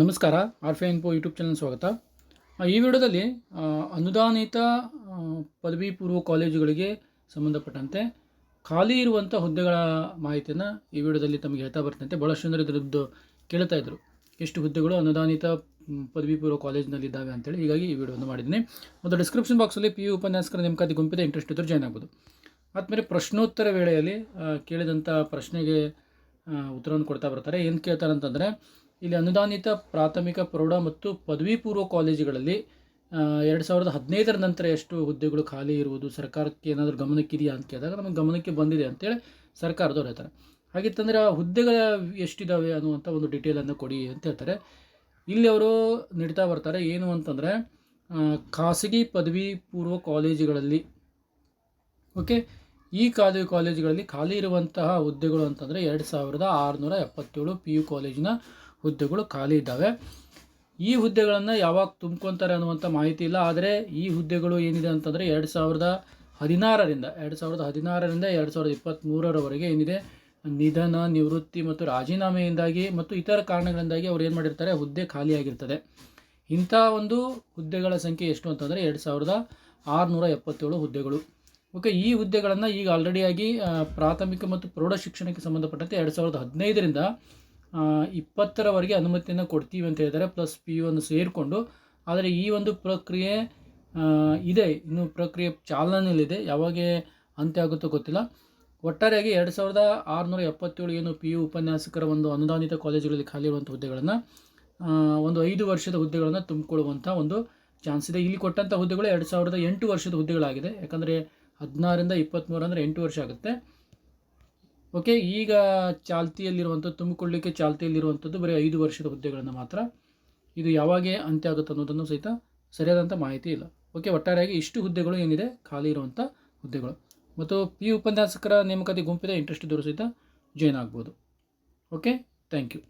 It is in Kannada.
ನಮಸ್ಕಾರ, ಆರ್ಫೆ ಇನ್ಫೋ ಯೂಟ್ಯೂಬ್ ಚಾನಲ್ ಸ್ವಾಗತ. ಈ ವಿಡಿಯೋದಲ್ಲಿ ಅನುದಾನಿತ ಪದವಿ ಪೂರ್ವ ಕಾಲೇಜುಗಳಿಗೆ ಸಂಬಂಧಪಟ್ಟಂತೆ ಖಾಲಿ ಇರುವಂಥ ಹುದ್ದೆಗಳ ಮಾಹಿತಿಯನ್ನು ಈ ವಿಡಿಯೋದಲ್ಲಿ ತಮಗೆ ಹೇಳ್ತಾ ಬರ್ತಂತೆ ಭಾಳಷ್ಟು ಜನರು ಇದರದ್ದು ಕೇಳ್ತಾ ಇದ್ದರು ಎಷ್ಟು ಹುದ್ದೆಗಳು ಅನುದಾನಿತ ಪದವಿ ಪೂರ್ವ ಕಾಲೇಜಿನಲ್ಲಿದ್ದಾವೆ ಅಂತೇಳಿ. ಹೀಗಾಗಿ ಈ ವಿಡಿಯೋವನ್ನು ಮಾಡಿದ್ದೀನಿ. ಮತ್ತು ಡಿಸ್ಕ್ರಿಪ್ಷನ್ ಬಾಕ್ಸಲ್ಲಿ ಪಿ ಯು ಉಪನ್ಯಾಸಕರ ನೇಮಕಾತಿ ಗುಂಪಿದೆ. ಇಂಟ್ರೆಸ್ಟ್ ಇದ್ದರೂ ಜಾಯ್ನ್ ಆಗ್ಬೋದು ಆದಮೇಲೆ ಪ್ರಶ್ನೋತ್ತರ ವೇಳೆಯಲ್ಲಿ ಕೇಳಿದಂಥ ಪ್ರಶ್ನೆಗೆ ಉತ್ತರವನ್ನು ಕೊಡ್ತಾ ಬರ್ತಾರೆ. ಏನು ಕೇಳ್ತಾರೆ ಅಂತಂದರೆ ಇಲ್ಲಿ ಅನುದಾನಿತ ಪ್ರಾಥಮಿಕ, ಪ್ರೌಢ ಮತ್ತು ಪದವಿ ಪೂರ್ವ ಕಾಲೇಜುಗಳಲ್ಲಿ ಎರಡು ಸಾವಿರದ ಹದಿನೈದರ ನಂತರ ಎಷ್ಟು ಹುದ್ದೆಗಳು ಖಾಲಿ ಇರುವುದು, ಸರ್ಕಾರಕ್ಕೆ ಏನಾದರೂ ಗಮನಕ್ಕಿದೆಯಾ ಅಂತ ಕೇಳಿದಾಗ ನಮಗೆ ಗಮನಕ್ಕೆ ಬಂದಿದೆ ಅಂತೇಳಿ ಸರ್ಕಾರದವ್ರು ಹೇಳ್ತಾರೆ. ಹಾಗಿತ್ತಂದರೆ ಆ ಹುದ್ದೆಗಳ ಎಷ್ಟಿದ್ದಾವೆ ಅನ್ನುವಂಥ ಒಂದು ಡೀಟೇಲನ್ನು ಕೊಡಿ ಅಂತ ಹೇಳ್ತಾರೆ. ಇಲ್ಲಿ ಅವರು ನೀಡ್ತಾ ಬರ್ತಾರೆ ಏನು ಅಂತಂದರೆ ಖಾಸಗಿ ಪದವಿ ಪೂರ್ವ ಕಾಲೇಜುಗಳಲ್ಲಿ, ಓಕೆ ಈ ಕಾಲೇಜು ಕಾಲೇಜುಗಳಲ್ಲಿ ಖಾಲಿ ಇರುವಂತಹ ಹುದ್ದೆಗಳು ಅಂತಂದರೆ ಎರಡು ಸಾವಿರದ ಆರುನೂರ ಎಪ್ಪತ್ತೇಳು ಪಿ ಯು ಕಾಲೇಜಿನ ಹುದ್ದೆಗಳು ಖಾಲಿ ಇದ್ದಾವೆ. ಈ ಹುದ್ದೆಗಳನ್ನು ಯಾವಾಗ ತುಂಬ್ಕೊತಾರೆ ಅನ್ನುವಂಥ ಮಾಹಿತಿ ಇಲ್ಲ. ಆದರೆ ಈ ಹುದ್ದೆಗಳು ಏನಿದೆ ಅಂತಂದರೆ ಎರಡು ಸಾವಿರದ ಹದಿನಾರರಿಂದ, ಎರಡು ಸಾವಿರದ ಹದಿನಾರರಿಂದ ಎರಡು ಸಾವಿರದ ಇಪ್ಪತ್ತ್ಮೂರರವರೆಗೆ ಏನಿದೆ? ನಿಧನ, ನಿವೃತ್ತಿ ಮತ್ತು ರಾಜೀನಾಮೆಯಿಂದಾಗಿ ಮತ್ತು ಇತರ ಕಾರಣಗಳಿಂದಾಗಿ ಅವ್ರು ಏನು ಮಾಡಿರ್ತಾರೆ? ಹುದ್ದೆ ಖಾಲಿಯಾಗಿರ್ತದೆ ಇಂಥ ಒಂದು ಹುದ್ದೆಗಳ ಸಂಖ್ಯೆ ಎಷ್ಟು ಅಂತಂದರೆ ಎರಡು ಸಾವಿರದ ಆರುನೂರ ಎಪ್ಪತ್ತೇಳು ಹುದ್ದೆಗಳು. ಓಕೆ, ಈ ಹುದ್ದೆಗಳನ್ನು ಈಗ ಆಲ್ರೆಡಿಯಾಗಿ ಪ್ರಾಥಮಿಕ ಮತ್ತು ಪ್ರೌಢ ಶಿಕ್ಷಣಕ್ಕೆ ಸಂಬಂಧಪಟ್ಟಂತೆ ಎರಡು ಸಾವಿರದ ಹದಿನೈದರಿಂದ ಇಪ್ಪತ್ತರವರೆಗೆ ಅನುಮತಿಯನ್ನು ಕೊಡ್ತೀವಿ ಅಂತ ಹೇಳಿದ್ದಾರೆ ಪ್ಲಸ್ ಪಿ ಯು ಅನ್ನು ಸೇರಿಕೊಂಡು. ಆದರೆ ಈ ಒಂದು ಪ್ರಕ್ರಿಯೆ ಇದೆ, ಇನ್ನು ಪ್ರಕ್ರಿಯೆ ಚಾಲನೆಯಲ್ಲಿದೆ, ಯಾವಾಗ ಅಂತ್ಯ ಆಗುತ್ತೋ ಗೊತ್ತಿಲ್ಲ. ಒಟ್ಟಾರೆಯಾಗಿ ಎರಡು ಸಾವಿರದ ಆರುನೂರ ಎಪ್ಪತ್ತೇಳು ಏನು ಪಿ ಯು ಉಪನ್ಯಾಸಕರ ಒಂದು ಅನುದಾನಿತ ಕಾಲೇಜುಗಳಲ್ಲಿ ಖಾಲಿ ಇರುವಂಥ ಹುದ್ದೆಗಳನ್ನು ಒಂದು ಐದು ವರ್ಷದ ಹುದ್ದೆಗಳನ್ನು ತುಂಬಿಕೊಳ್ಳುವಂಥ ಒಂದು ಚಾನ್ಸ್ ಇದೆ. ಇಲ್ಲಿ ಕೊಟ್ಟಂಥ ಹುದ್ದೆಗಳು ಎರಡು ಸಾವಿರದ ಎಂಟು ವರ್ಷದ ಹುದ್ದೆಗಳಾಗಿದೆ. ಯಾಕಂದರೆ ಹದಿನಾರರಿಂದ ಇಪ್ಪತ್ತ್ಮೂರು ಅಂದರೆ ಎಂಟು ವರ್ಷ ಆಗುತ್ತೆ. ಓಕೆ ಈಗ ಚಾಲ್ತಿಯಲ್ಲಿರುವಂಥ ತುಂಬಿಕೊಳ್ಳಿಕ್ಕೆ ಚಾಲ್ತಿಯಲ್ಲಿರುವಂಥದ್ದು ಬರೀ ಐದು ವರ್ಷದ ಹುದ್ದೆಗಳನ್ನು ಮಾತ್ರ. ಇದು ಯಾವಾಗ ಅಂತ್ಯ ಆಗುತ್ತೆ ಅನ್ನೋದನ್ನು ಸಹಿತ ಸರಿಯಾದಂಥ ಮಾಹಿತಿ ಇಲ್ಲ. ಓಕೆ ಒಟ್ಟಾರೆಯಾಗಿ ಇಷ್ಟು ಹುದ್ದೆಗಳು ಏನಿದೆ? ಖಾಲಿ ಇರುವಂಥ ಹುದ್ದೆಗಳು. ಮತ್ತು ಪಿ ಉಪನ್ಯಾಸಕರ ನೇಮಕಾತಿ ಗುಂಪಿದೆ ಇಂಟ್ರೆಸ್ಟ್ ಇದ್ದವರು ಸಹಿತ ಜಾಯ್ನ್ ಆಗ್ಬೋದು. Okay thank you